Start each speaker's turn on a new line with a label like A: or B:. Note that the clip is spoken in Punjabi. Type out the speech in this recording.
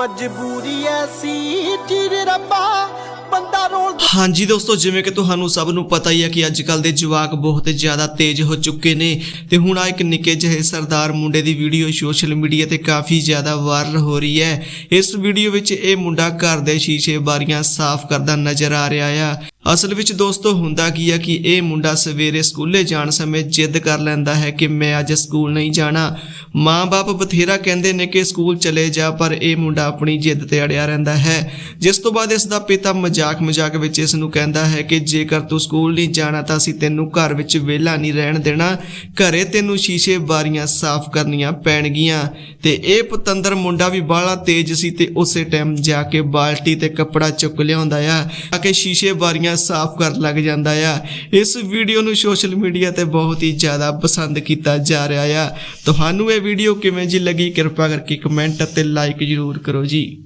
A: ਮਜਬੂਰੀ ਐਸੀ ਜਿਰੇ ਰੱਬਾ, ਬੰਦਾ ਰੋਲ
B: ਹਾਂਜੀ ਦੋਸਤੋ, ਜਿਵੇਂ ਕਿ ਤੁਹਾਨੂੰ ਸਭ ਨੂੰ ਪਤਾ ਹੀ ਹੈ ਕਿ ਅੱਜ ਕੱਲ ਦੇ ਜਵਾਕ ਬਹੁਤ ਜ਼ਿਆਦਾ ਤੇਜ਼ ਹੋ ਚੁੱਕੇ ਨੇ ਤੇ ਹੁਣ ਆ ਇੱਕ ਨਿੱਕੇ ਜਿਹੇ ਸਰਦਾਰ ਮੁੰਡੇ ਦੀ ਵੀਡੀਓ ਸੋਸ਼ਲ ਮੀਡੀਆ ਤੇ ਕਾਫੀ ਜ਼ਿਆਦਾ ਵਾਇਰਲ ਹੋ ਰਹੀ ਹੈ। ਇਸ ਵੀਡੀਓ ਵਿੱਚ ਇਹ ਮੁੰਡਾ ਘਰ ਦੇ ਸ਼ੀਸ਼ੇ ਬਾਰੀਆਂ ਸਾਫ਼ ਕਰਦਾ ਨਜ਼ਰ ਆ ਰਿਹਾ ਆ। ਅਸਲ ਵਿੱਚ ਦੋਸਤੋ, ਹੁੰਦਾ ਕੀ ਹੈ ਕਿ ਇਹ ਮੁੰਡਾ ਸਵੇਰੇ ਸਕੂਲੇ ਜਾਣ ਸਮੇਂ ਜਿੱਦ ਕਰ ਲੈਂਦਾ ਹੈ ਕਿ ਮੈਂ ਅੱਜ ਸਕੂਲ ਨਹੀਂ ਜਾਣਾ। ਮਾਂ-ਬਾਪ ਬਥੇਰਾ ਕਹਿੰਦੇ ਨੇ ਕਿ ਸਕੂਲ ਚਲੇ ਜਾ, ਪਰ ਇਹ ਮੁੰਡਾ ਆਪਣੀ ਜਿੱਦ ਤੇ ਅੜਿਆ ਰਹਿੰਦਾ ਹੈ। ਜਿਸ ਤੋਂ ਬਾਅਦ ਇਸ ਦਾ ਪਿਤਾ ਮਜ਼ਾਕ ਮਜ਼ਾਕ ਵਿੱਚ ਇਸ ਨੂੰ ਕਹਿੰਦਾ ਹੈ ਕਿ ਜੇਕਰ ਤੂੰ ਸਕੂਲ ਨਹੀਂ ਜਾਣਾ ਤਾਂ ਅਸੀਂ ਤੈਨੂੰ ਘਰ ਵਿੱਚ ਵਿਹਲਾ ਨਹੀਂ ਰਹਿਣ ਦੇਣਾ। ਘਰੇ ਤੈਨੂੰ ਸ਼ੀਸ਼ੇ ਬਾਰੀਆਂ ਸਾਫ਼ ਕਰਨੀਆਂ ਪੈਣਗੀਆਂ। ਤੇ ਇਹ ਪਤੰਦਰ ਮੁੰਡਾ ਵੀ ਬਾਹਲਾ ਤੇਜ਼ ਸੀ ਤੇ ਉਸੇ ਟਾਈਮ ਜਾ ਕੇ ਬਾਲਟੀ ਤੇ ਕੱਪੜਾ ਚੁੱਕ ਲਿਆਉਂਦਾ ਆ ਆ ਕੇ ਸ਼ੀਸ਼ੇ ਬਾਰੀਆਂ ਸਾਫ਼ ਕਰਨ ਲੱਗ ਜਾਂਦਾ ਆ। ਇਸ ਵੀਡੀਓ ਨੂੰ ਸੋਸ਼ਲ ਮੀਡੀਆ ਤੇ ਬਹੁਤ ਹੀ ਜ਼ਿਆਦਾ ਪਸੰਦ ਕੀਤਾ ਜਾ ਰਿਹਾ ਆ। ਤੁਹਾਨੂੰ ਇਹ ਵੀਡੀਓ ਕਿਵੇਂ ਜੀ ਲੱਗੀ ਕਿਰਪਾ ਕਰਕੇ ਕਮੈਂਟ ਅਤੇ ਲਾਈਕ ਜ਼ਰੂਰ ਕਰੋ ਜੀ।